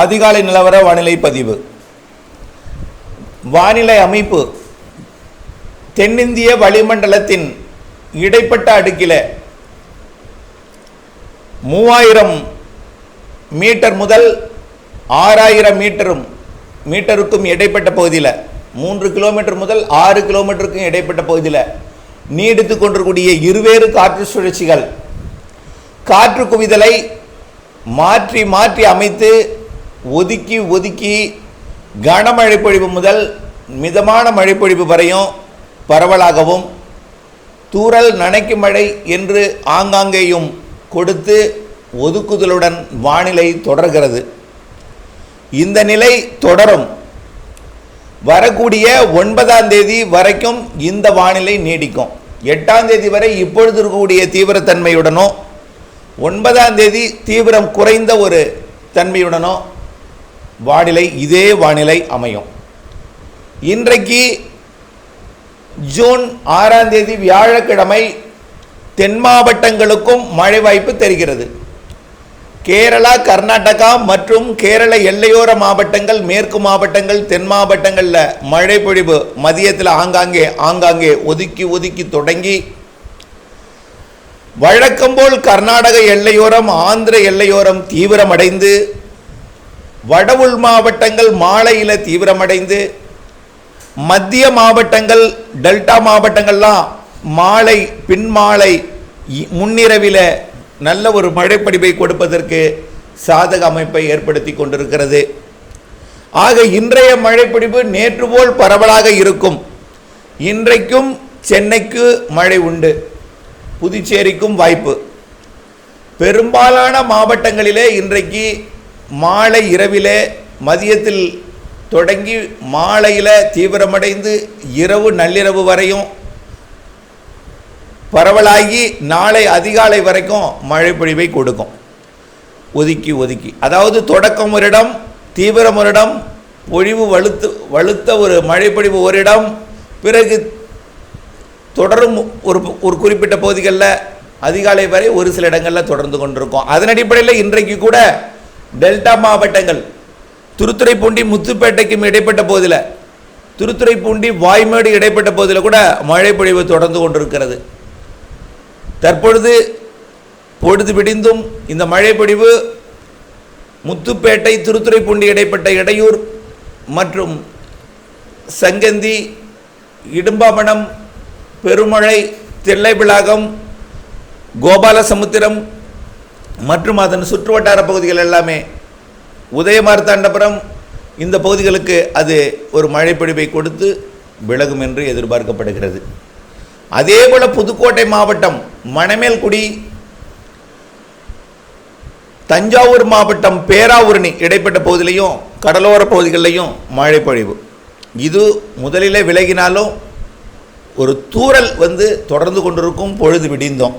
அதிகாலை நிலவர வானிலை பதிவு. வானிலை அமைப்பு. தென்னிந்திய வளிமண்டலத்தின் இடைப்பட்ட அடுக்கில் மூவாயிரம் மீட்டர் முதல் ஆறாயிரம் மீட்டரும் மீட்டருக்கும் இடைப்பட்ட பகுதியில் மூன்று கிலோமீட்டர் முதல் ஆறு கிலோமீட்டருக்கும் இடைப்பட்ட பகுதியில் நீடித்து கொண்டிருக்கூடிய இருவேறு காற்று சுழற்சிகள். காற்று குவிதலை மாற்றி மாற்றி அமைத்து ஒதுக்கி ஒதுக்கி கனமழை பொழிவு முதல் மிதமான மழைப்பொழிவு வரையும் பரவலாகவும் தூரல் நனைக்கும் மழை என்று ஆங்காங்கேயும் கொடுத்து ஒதுக்குதலுடன் வானிலை தொடர்கிறது. இந்த நிலை தொடரும். வரக்கூடிய ஒன்பதாம் தேதி வரைக்கும் இந்த வானிலை நீடிக்கும். எட்டாம் தேதி வரை இப்பொழுது இருக்கக்கூடிய தீவிரத்தன்மையுடனோ ஒன்பதாம் தேதி தீவிரம் குறைந்த ஒரு தன்மையுடனோ வானிலை இதே வானிலை அமையும். இன்றைக்கு ஜூன் ஆறாம் தேதி வியாழக்கிழமை தென் மாவட்டங்களுக்கும் மழை வாய்ப்பு தெரிகிறது. கேரளா கர்நாடகா மற்றும் கேரள எல்லையோர மாவட்டங்கள் மேற்கு மாவட்டங்கள் தென் மாவட்டங்களில் மழை பொழிவு மதியத்தில் ஆங்காங்கே ஆங்காங்கே ஒதுக்கி ஒதுக்கி தொடங்கி வழக்கம்போல் கர்நாடக எல்லையோரம் ஆந்திர எல்லையோரம் தீவிரமடைந்து வட உள் மாவட்டங்கள் மாலையில் தீவிரமடைந்து மத்திய மாவட்டங்கள் டெல்டா மாவட்டங்கள்லாம் மாலை பின்மாலை இ- நல்ல ஒரு மழைப்படிவை கொடுப்பதற்கு சாதக அமைப்பை ஏற்படுத்தி கொண்டிருக்கிறது. ஆக இன்றைய மழைப்பிடிப்பு நேற்று போல் பரவலாக இருக்கும். இன்றைக்கும் சென்னைக்கு மழை உண்டு. புதுச்சேரிக்கும் வாய்ப்பு. பெரும்பாலான மாவட்டங்களிலே இன்றைக்கு மாலை இரவிலே மதியத்தில் தொடங்கி மாலையில் தீவிரமடைந்து இரவு நள்ளிரவு வரையும் பரவலாகி நாளை அதிகாலை வரைக்கும் மழை பொழிவை கொடுக்கும். ஒதுக்கி ஒதுக்கி. அதாவது தொடக்கம் ஒரு இடம் தீவிரம் ஒரு இடம் பொழிவு வலுத்து வலுத்த ஒரு மழைப்பொழிவு ஒரு இடம் பிறகு தொடரும் ஒரு ஒரு குறிப்பிட்ட பகுதிகளில் அதிகாலை வரை ஒரு சில இடங்களில் தொடர்ந்து கொண்டிருக்கும். அதன் அடிப்படையில் இன்றைக்கு கூட டெல்டா மாவட்டங்கள். திருத்துறைப்பூண்டி முத்துப்பேட்டைக்கும் இடைப்பட்ட போதில் திருத்துறைப்பூண்டி வாய்மேடு இடைப்பட்ட போதில் கூட மழை பொழிவு தொடர்ந்து கொண்டிருக்கிறது. தற்பொழுது பொழுது விடிந்தும் இந்த மழை பொழிவு முத்துப்பேட்டை திருத்துறைப்பூண்டி இடைப்பட்ட இடையூர் மற்றும் சங்கந்தி இடும்பாமணம் பெருமழை தில்லைவிளாகம் கோபாலசமுத்திரம் மற்றும் அதன் சுற்றுவட்டார பகுதிகள் எல்லாமே உதயமார்த்தாண்டபுரம் இந்த பகுதிகளுக்கு அது ஒரு மழைப்பொழிவை கொடுத்து விலகும் என்று எதிர்பார்க்கப்படுகிறது. அதேபோல புதுக்கோட்டை மாவட்டம் மணமேல்குடி தஞ்சாவூர் மாவட்டம் பேராவூரணி இடைப்பட்ட பகுதியிலையும் கடலோர பகுதிகளிலையும் மழை பொழிவு இது முதலிலே விலகினாலும் ஒரு தூறல் வந்து தொடர்ந்து கொண்டிருக்கும் பொழுது விடிந்தோம்.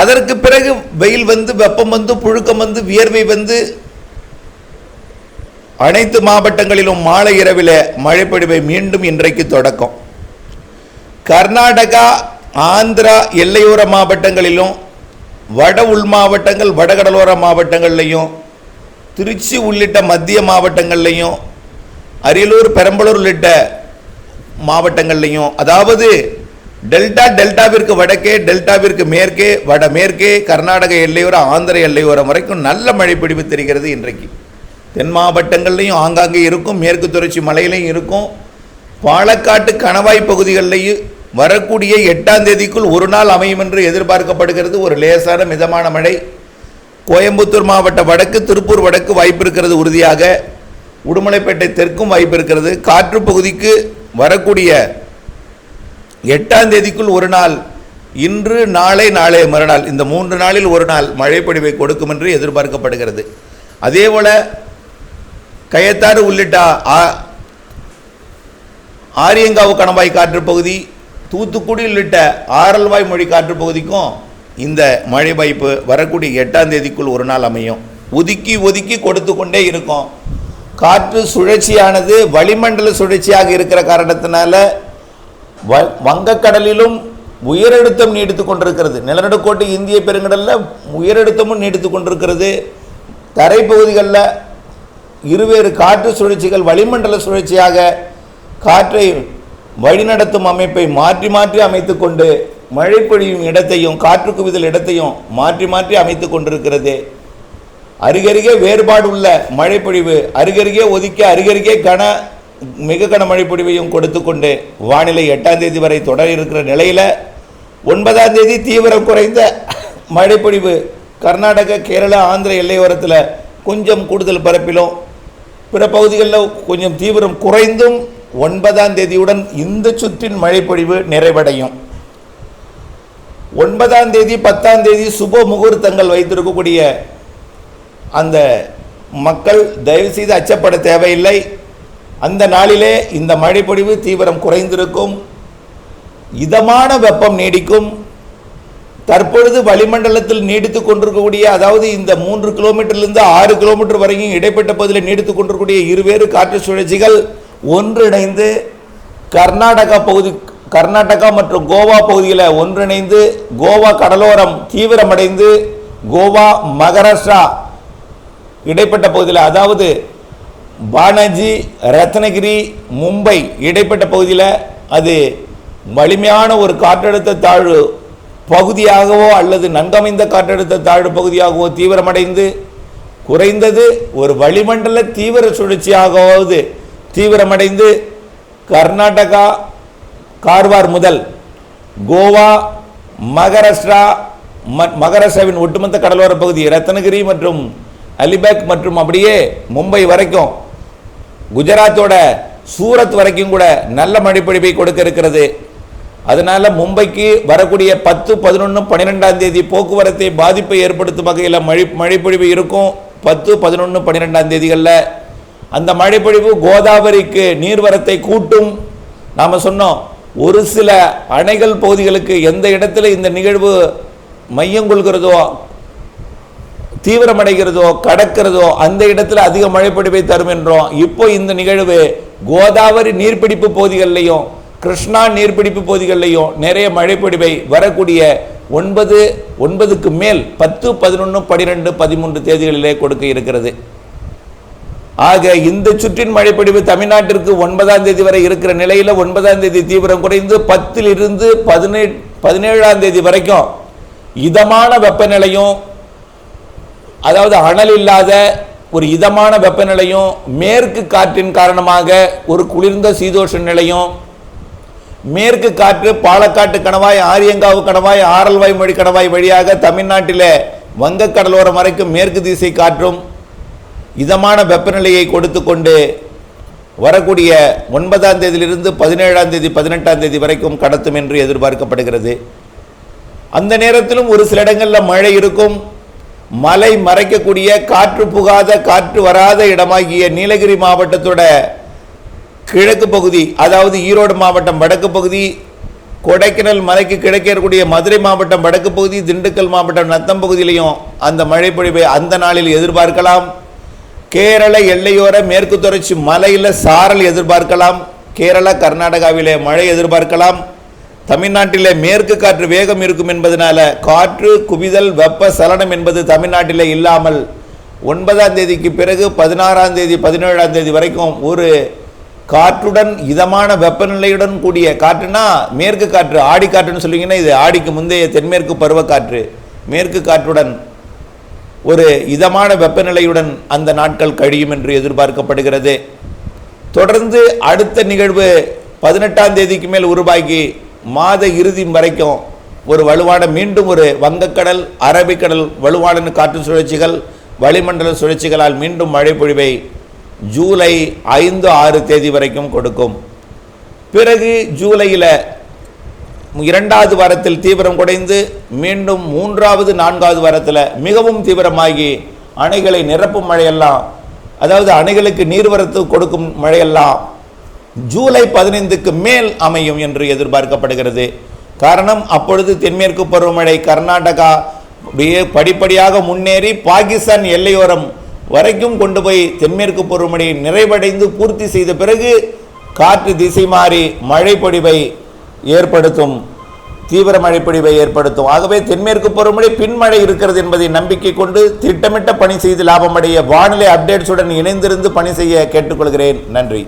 அதற்கு பிறகு வெயில் வந்து வெப்பம் வந்து புழுக்கம் வந்து வியர்வை வந்து அனைத்து மாவட்டங்களிலும் மாலை இரவில் மழைப்பொழிவை மீண்டும் இன்றைக்கு தொடக்கம். கர்நாடகா ஆந்திரா எல்லையோர மாவட்டங்களிலும் வட உள் மாவட்டங்கள் வடகடலோர மாவட்டங்கள்லையும் திருச்சி உள்ளிட்ட மத்திய மாவட்டங்கள்லையும் அரியலூர் பெரம்பலூர் உள்ளிட்ட மாவட்டங்கள்லையும் அதாவது டெல்டா டெல்டாவிற்கு வடக்கே டெல்டாவிற்கு மேற்கே வட மேற்கே கர்நாடக எல்லையோரம் ஆந்திர எல்லையோரம் வரைக்கும் நல்ல மழை பிடிப்பு தெரிகிறது இன்றைக்கு. தென் மாவட்டங்கள்லையும் ஆங்காங்கே இருக்கும் மேற்கு தொடர்ச்சி மலையிலையும் இருக்கும். பாலக்காட்டு கணவாய் பகுதிகளிலேயும் வரக்கூடிய எட்டாம் தேதிக்குள் ஒரு நாள் அமையும் என்று எதிர்பார்க்கப்படுகிறது. ஒரு லேசான மிதமான மழை. கோயம்புத்தூர் மாவட்ட வடக்கு திருப்பூர் வடக்கு வாய்ப்பு இருக்கிறது உறுதியாக. உடுமலைப்பேட்டை தெற்கும் வாய்ப்பு இருக்கிறது. காற்று பகுதிக்கு வரக்கூடிய எட்டாம் தேதிக்குள் ஒரு நாள் இன்று நாளை நாளை மறுநாள் இந்த மூன்று நாளில் ஒரு நாள் மழைப்பொழிவை கொடுக்கும் என்று எதிர்பார்க்கப்படுகிறது. அதேபோல கயத்தாறு உள்ளிட்ட ஆ- ஆரியங்காவு கணவாய் காற்று பகுதி தூத்துக்குடி உள்ளிட்ட ஆரல்வாய் மொழி காற்று பகுதிக்கும் இந்த மழை வாய்ப்பு வரக்கூடிய எட்டாம் தேதிக்குள் ஒரு நாள் அமையும். ஒதுக்கி ஒதுக்கி கொடுத்து கொண்டே இருக்கும். காற்று சுழற்சியானது வளிமண்டல சுழற்சியாக இருக்கிற காரணத்தினால வ- வங்கக்கடலிலும் உயரழுத்தம் நீடித்து கொண்டிருக்கிறது. நிலநடுக்கோட்டு இந்திய பெருங்கடலில் உயரழுத்தமும் நீடித்து கொண்டிருக்கிறது. தரைப்பகுதிகளில் இருவேறு காற்று சுழற்சிகள் வளிமண்டல சுழற்சியாக காற்றை வழிநடத்தும் அமைப்பை மாற்றி மாற்றி அமைத்து கொண்டு மழை பொழியும் இடத்தையும் காற்று குவிதல் இடத்தையும் மாற்றி மாற்றி அமைத்து கொண்டிருக்கிறது. அருகருகே வேறுபாடு உள்ள மழைப்பொழிவு அருகருகே ஒதுக்கி அருகருகே கன மிக கனமழை மழைப்பொழிவையும் கொடுத்து கொண்டு வானிலை எட்டாம் தேதி வரை தொடர இருக்கிற நிலையில் ஒன்பதாம் தேதி தீவிரம் குறைந்த மழைப்பொழிவு கர்நாடக கேரளா ஆந்திர எல்லையோரத்தில் கொஞ்சம் கூடுதல் பரப்பிலும். பிற பகுதிகளில் கொஞ்சம் தீவிரம் குறைந்தும் ஒன்பதாம் தேதியுடன் இந்த சுற்றின் மழைப்பொழிவு நிறைவடையும். ஒன்பதாம் தேதி பத்தாம் தேதி சுப முகூர்த்தங்கள் வைத்திருக்கக்கூடிய அந்த மக்கள் தயவுசெய்து அச்சப்பட தேவையில்லை. அந்த நாளிலே இந்த மழைப்பொழிவு தீவிரம் குறைந்திருக்கும். இதமான வெப்பம் நீடிக்கும். தற்பொழுது வளிமண்டலத்தில் நீடித்து கொண்டிருக்கக்கூடிய அதாவது இந்த மூன்று கிலோமீட்டர்லேருந்து ஆறு கிலோமீட்டர் வரைக்கும் இடைப்பட்ட பகுதியில் நீடித்து கொண்டிருக்கக்கூடிய இருவேறு காற்று சுழற்சிகள் ஒன்றிணைந்து கர்நாடகா பகுதி கர்நாடகா மற்றும் கோவா பகுதியில் ஒன்றிணைந்து கோவா கடலோரம் தீவிரமடைந்து கோவா மகாராஷ்டிரா இடைப்பட்ட பகுதியில் அதாவது பானர்ஜி ரத்னகிரி மும்பை இடைப்பட்ட பகுதியில் அது வலிமையான ஒரு காற்றழுத்த தாழ்வு பகுதியாகவோ அல்லது நன்கமைந்த காற்றழுத்த தாழ்வு பகுதியாகவோ தீவிரமடைந்து குறைந்தது ஒரு வளிமண்டல தீவிர சுழற்சியாகவாவது தீவிரமடைந்து கர்நாடகா கார்வார் முதல் கோவா மகாராஷ்டிரா ம- மகாராஷ்டிராவின் ஒட்டுமொத்த கடலோர பகுதி ரத்னகிரி மற்றும் அலிபேக் மற்றும் அப்படியே மும்பை வரைக்கும் குஜராத்தோட சூரத் வரைக்கும் கூட நல்ல மழைப்பொழிவை கொடுக்க இருக்கிறது. அதனால மும்பைக்கு வரக்கூடிய பத்து பதினொன்று பன்னிரெண்டாம் தேதி போக்குவரத்தை பாதிப்பை ஏற்படுத்தும் வகையில் மழை மழைப்பொழிவு இருக்கும். பத்து பதினொன்று பன்னிரெண்டாம் தேதிகளில். அந்த மழைப்பொழிவு கோதாவரிக்கு நீர்வரத்தை கூட்டும். நாம் சொன்னோம் ஒரு சில அணைகள் பகுதிகளுக்கு எந்த இடத்துல இந்த நிகழ்வு மையம் கொள்கிறதோ தீவிரமடைகிறதோ கடக்கிறதோ அந்த இடத்துல அதிக மழைப்பொழிவை தரும் என்றோம் இப்போ இந்த நிகழ்வு கோதாவரி நீர்பிடிப்பு பகுதிகளிலையும் கிருஷ்ணா நீர்பிடிப்பு பகுதிகளிலையும் நிறைய மழைப்பொழிவை வரக்கூடிய ஒன்பது ஒன்பதுக்கு மேல் பத்து பதினொன்று பனிரெண்டு பதிமூன்று தேதிகளிலே கொடுக்க இருக்கிறது. ஆக இந்த சுற்றின் மழைப்பொழிவு தமிழ்நாட்டிற்கு ஒன்பதாம் தேதி வரை இருக்கிற நிலையில் ஒன்பதாம் தேதி தீவிரம் குறைந்து பத்தில் இருந்து பதினே பதினேழாம் தேதி வரைக்கும் இதமான வெப்பநிலையும் அதாவது அனல் இல்லாத ஒரு இதமான வெப்பநிலையும் மேற்கு காற்றின் காரணமாக ஒரு குளிர்ந்த சீதோஷ நிலையும் மேற்கு காற்று பாலக்காட்டு கணவாய் ஆரியங்காவு கணவாய் ஆரல்வாய் மொழி கணவாய் வழியாக தமிழ்நாட்டில் வங்கக்கடலோரம் வரைக்கும் மேற்கு திசை காற்றும் இதமான வெப்பநிலையை கொடுத்து கொண்டு வரக்கூடிய ஒன்பதாம் தேதியிலிருந்து பதினேழாம் தேதி பதினெட்டாம் தேதி வரைக்கும் கடத்தும் என்று எதிர்பார்க்கப்படுகிறது. அந்த நேரத்திலும் ஒரு சில இடங்களில் மழை இருக்கும். மலை மறைக்கக்கூடிய காற்று புகாத காற்று வராத இடமாகிய நீலகிரி மாவட்டத்தோட கிழக்கு பகுதி அதாவது ஈரோடு மாவட்டம் வடக்கு பகுதி கொடைக்கானல் மலைக்கு கிழக்கே இருக்கக்கூடிய மதுரை மாவட்டம் வடக்கு பகுதி திண்டுக்கல் மாவட்டம் நத்தம் பகுதியிலையும் அந்த மழை பொழிவை அந்த நாளில் எதிர்பார்க்கலாம். கேரள எல்லையோர மேற்கு தொடர்ச்சி மலையில் சாரல் எதிர்பார்க்கலாம். கேரளா கர்நாடகாவிலே மழை எதிர்பார்க்கலாம். தமிழ்நாட்டிலே மேற்கு காற்று வேகம் இருக்கும் என்பதனால காற்று குவிதல் வெப்ப சலனம் என்பது தமிழ்நாட்டிலே இல்லாமல் ஒன்பதாம் தேதிக்கு பிறகு பதினாறாம் தேதி பதினேழாம் தேதி வரைக்கும் ஒரு காற்றுடன் இதமான வெப்பநிலையுடன் கூடிய காற்றுனா மேற்கு காற்று ஆடி காற்றுன்னு சொல்லுவீங்கன்னா இது ஆடிக்கு முந்தைய தென்மேற்கு பருவக்காற்று. மேற்கு காற்றுடன் ஒரு இதமான வெப்பநிலையுடன் அந்த நாட்கள் கழியும் என்று எதிர்பார்க்கப்படுகிறது. தொடர்ந்து அடுத்த நிகழ்வு பதினெட்டாம் தேதிக்கு மேல் உருவாகி மாத இறுதி வரைக்கும் ஒரு வலுவான மீண்டும் ஒரு வங்கக்கடல் அரபிக்கடல் வலுவான காற்று சுழற்சிகள் வளிமண்டல சுழற்சிகளால் மீண்டும் மழை பொழிவை ஜூலை ஐந்து ஆறு தேதி வரைக்கும் கொடுக்கும். பிறகு ஜூலையில் இரண்டாவது வாரத்தில் தீவிரம் குறைந்து மீண்டும் மூன்றாவது நான்காவது வாரத்தில் மிகவும் தீவிரமாகி அணைகளை நிரப்பும் மழையெல்லாம் அதாவது அணைகளுக்கு நீர்வரத்து கொடுக்கும் மழையெல்லாம் ஜூலை பதினைந்துக்கு மேல் அமையும் என்று எதிர்பார்க்கப்படுகிறது. காரணம் அப்பொழுது தென்மேற்கு பருவமழை கர்நாடகா அப்படியே படிப்படியாக முன்னேறி பாகிஸ்தான் எல்லையோரம் வரைக்கும் கொண்டு போய் தென்மேற்கு பருவமழையை நிறைவடைந்து பூர்த்தி செய்த பிறகு காற்று திசை மாறி மழை பொழிவை ஏற்படுத்தும் தீவிர மழைப்பொழிவை ஏற்படுத்தும். ஆகவே தென்மேற்கு பருவமழை பின்மழை இருக்கிறது என்பதை நம்பிக்கை கொண்டு திட்டமிட்ட பணி செய்து லாபமடைய வானிலை அப்டேட்ஸுடன் இணைந்திருந்து பணி செய்ய கேட்டுக்கொள்கிறேன். நன்றி.